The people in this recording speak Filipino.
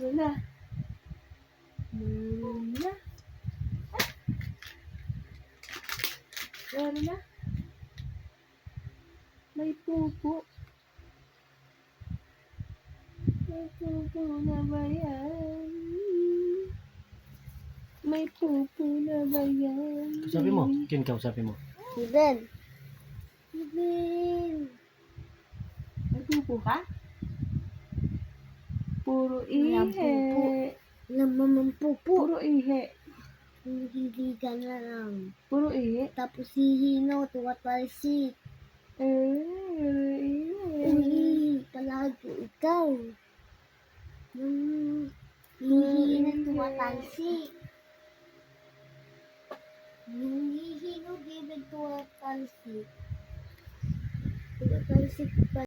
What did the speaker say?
Mula. Mula. Meron na. May pupo. May pupo na ba yan? May pupo na ba yan? Sabi mo, Kim, sabi mo. Ruben. Ruben. May pupo ka? Puro ihe. pupo. Alam mo man pupo. Puro ihe. Hindi ka na lang. Puro ihe. Tapos hihino, tuwatalsik. Eh, puro ihe. Uy, talaga ikaw. Hmm, hihino, tuwatalsik. Yung hihino, tuwatalsik. Tuwatalsik pa